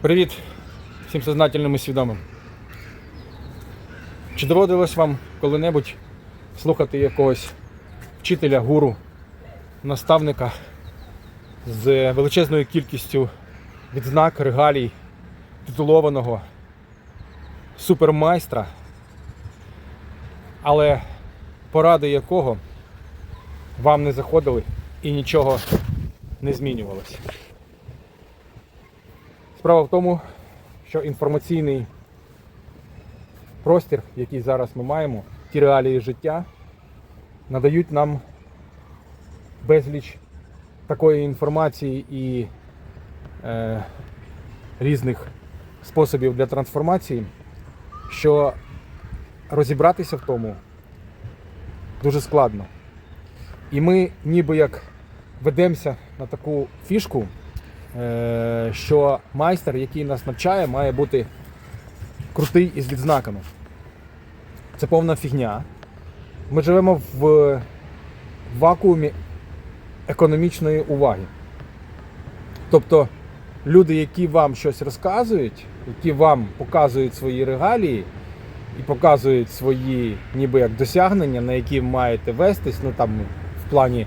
Привіт всім сознательним і свідомим. Чи доводилось вам коли-небудь слухати якогось вчителя, гуру, наставника з величезною кількістю відзнак, регалій, титулованого супермайстра, але поради якого вам не заходили і нічого не змінювалося? Справа в тому, що інформаційний простір, який зараз ми маємо, ті реалії життя, надають нам безліч такої інформації і е, різних способів для трансформації, що розібратися в тому дуже складно. І ми ніби як ведемося на таку фішку, що майстер, який нас навчає, має бути крутий і з відзнаками. Це повна фігня. Ми живемо в вакуумі економічної уваги. Тобто люди, які вам щось розказують, які вам показують свої регалії і показують свої ніби як досягнення, на які маєте вестись, ну там в плані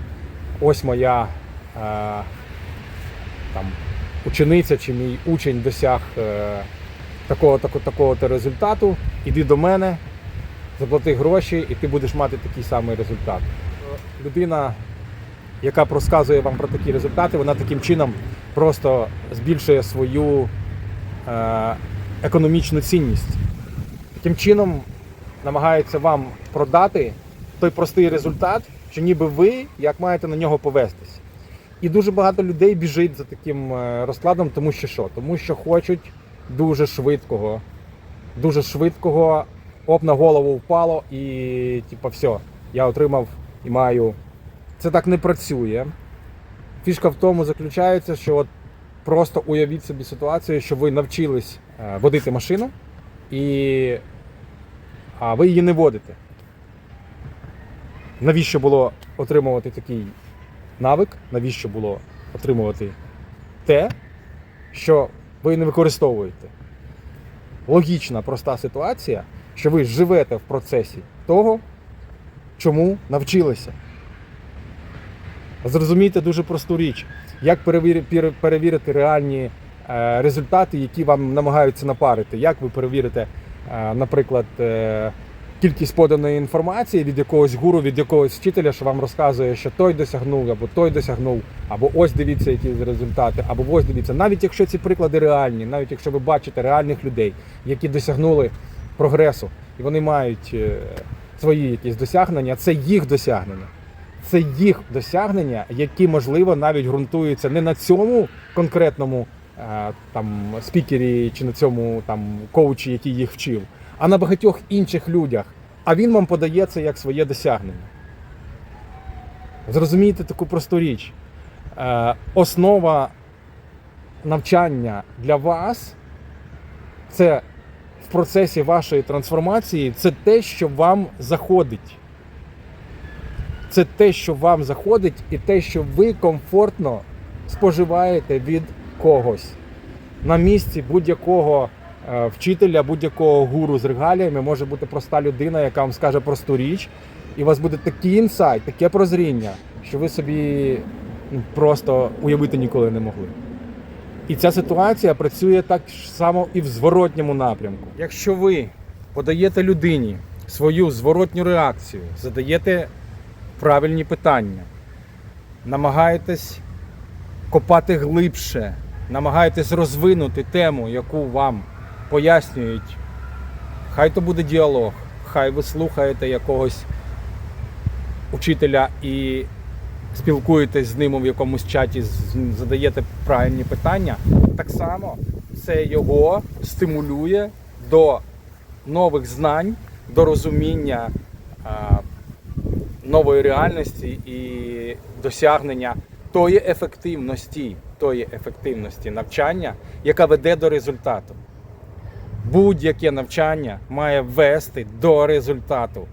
ось моя е, там, учениця чи мій учень досяг е, такого такого то результату, іди до мене, заплати гроші, і ти будеш мати такий самий результат. Людина, яка розказує вам про такі результати, вона таким чином просто збільшує свою е, економічну цінність. Таким чином намагається вам продати той простий результат, що ніби ви як маєте на нього повестись. І дуже багато людей біжить за таким е, розкладом, тому що що? Тому що хочуть дуже швидкого, дуже швидкого, оп, на голову впало і типу, все, я отримав і маю. Це так не працює. Фішка в тому заключається, що от просто уявіть собі ситуацію, що ви навчились е, водити машину, і а ви її не водите. Навіщо було отримувати такий навик, навіщо було отримувати те, що ви не використовуєте. Логічна, проста ситуація, що ви живете в процесі того, чому навчилися. Зрозумійте дуже просту річ, як перевір- перевірити реальні е, результати, які вам намагаються напарити. Як ви перевірите, е, наприклад, е, кількість поданої інформації від якогось гуру, від якогось вчителя, що вам розказує, що той досягнув, або той досягнув, або ось дивіться, які результати, або ось дивіться. Навіть якщо ці приклади реальні, навіть якщо ви бачите реальних людей, які досягнули прогресу, і вони мають е, свої якісь досягнення, це їх досягнення. Це їх досягнення, які можливо навіть ґрунтуються не на цьому конкретному е, там спікері чи на цьому там коучі, який їх вчив, а на багатьох інших людях. А він вам подає це як своє досягнення. Зрозумійте таку просту річ. Е, Основа навчання для вас це в процесі вашої трансформації, це те, що вам заходить. Це те, що вам заходить, і те, що ви комфортно споживаєте від когось. На місці будь-якого вчителя, будь-якого гуру з регаліями може бути проста людина, яка вам скаже просту річ, і у вас буде такий інсайт, таке прозріння, що ви собі ну, просто уявити ніколи не могли. І ця ситуація працює так само і в зворотньому напрямку. Якщо ви подаєте людині свою зворотню реакцію, задаєте правильні питання, намагаєтесь копати глибше, намагаєтесь розвинути тему, яку вам пояснюють. Хай то буде діалог, хай ви слухаєте якогось учителя і спілкуєтесь з ним в якомусь чаті, задаєте правильні питання, так само це його стимулює до нових знань, до розуміння нової реальності і досягнення тої ефективності, тої ефективності навчання, яка веде до результату. Будь-яке навчання має вести до результату,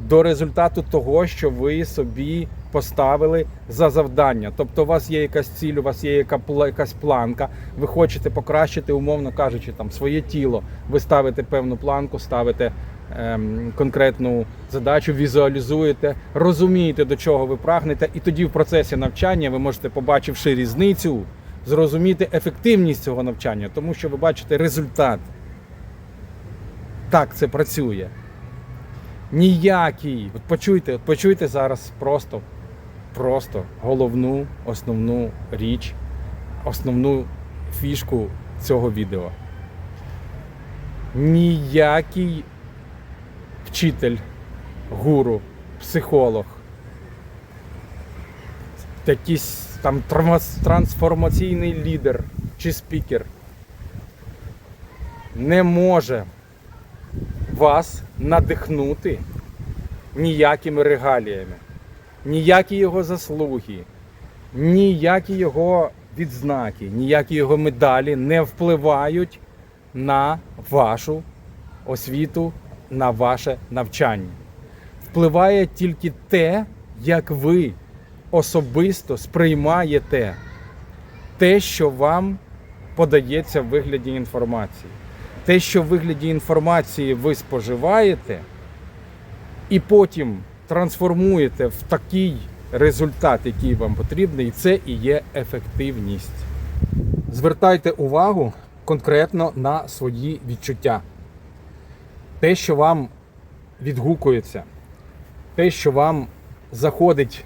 до результату того, що ви собі поставили за завдання. Тобто, у вас є якась ціль, у вас є якась планка. Ви хочете покращити, умовно кажучи, там своє тіло. Ви ставите певну планку, ставите ем, конкретну задачу, візуалізуєте, розумієте, до чого ви прагнете, і тоді в процесі навчання ви можете, побачивши різницю, зрозуміти ефективність цього навчання, тому що ви бачите результат. Так це працює. Ніякий. От почуйте, от почуйте зараз просто, просто головну, основну річ, основну фішку цього відео. Ніякий вчитель, гуру, психолог, якийсь там трансформаційний лідер чи спікер не може вас надихнути ніякими регаліями, ніякі його заслуги, ніякі його відзнаки, ніякі його медалі не впливають на вашу освіту, на ваше навчання. Впливає тільки те, як ви особисто сприймаєте те, що вам подається в вигляді інформації. Те, що в вигляді інформації ви споживаєте, і потім трансформуєте в такий результат, який вам потрібний, це і є ефективність. Звертайте увагу конкретно на свої відчуття. Те, що вам відгукується, те, що вам заходить,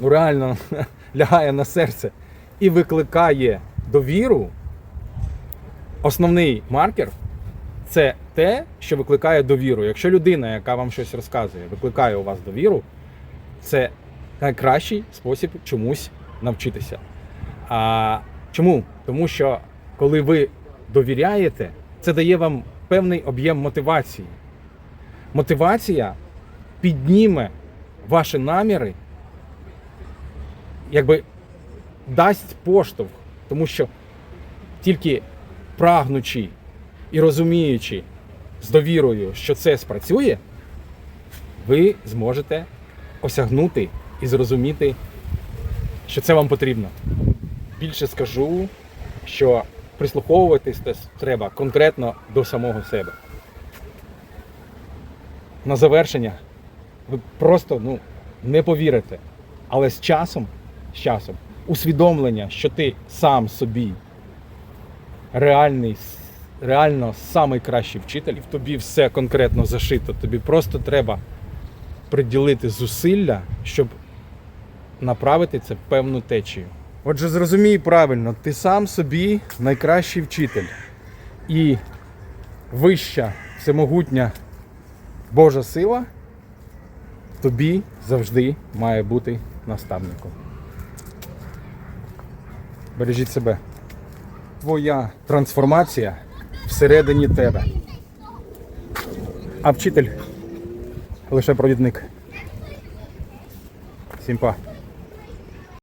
ну реально лягає на серце і викликає довіру, основний маркер це те, що викликає довіру. Якщо людина, яка вам щось розказує, викликає у вас довіру, це найкращий спосіб чомусь навчитися. А чому? Тому що коли ви довіряєте, це дає вам певний об'єм мотивації. Мотивація підніме ваші наміри, якби дасть поштовх, тому що тільки прагнучи і розуміючи з довірою, що це спрацює, ви зможете осягнути і зрозуміти, що це вам потрібно. Більше скажу, що прислуховуватись треба конкретно до самого себе. На завершення ви просто ну, не повірите. Але з часом, з часом, усвідомлення, що ти сам собі реальний, реально самий кращий вчитель, і в тобі все конкретно зашито. Тобі просто треба приділити зусилля, щоб направити це певну течію. Отже, зрозумій правильно, ти сам собі найкращий вчитель. І вища, всемогутня Божа сила тобі завжди має бути наставником. Бережіть себе. Твоя трансформація всередині тебе. А вчитель лише провідник. Всім па.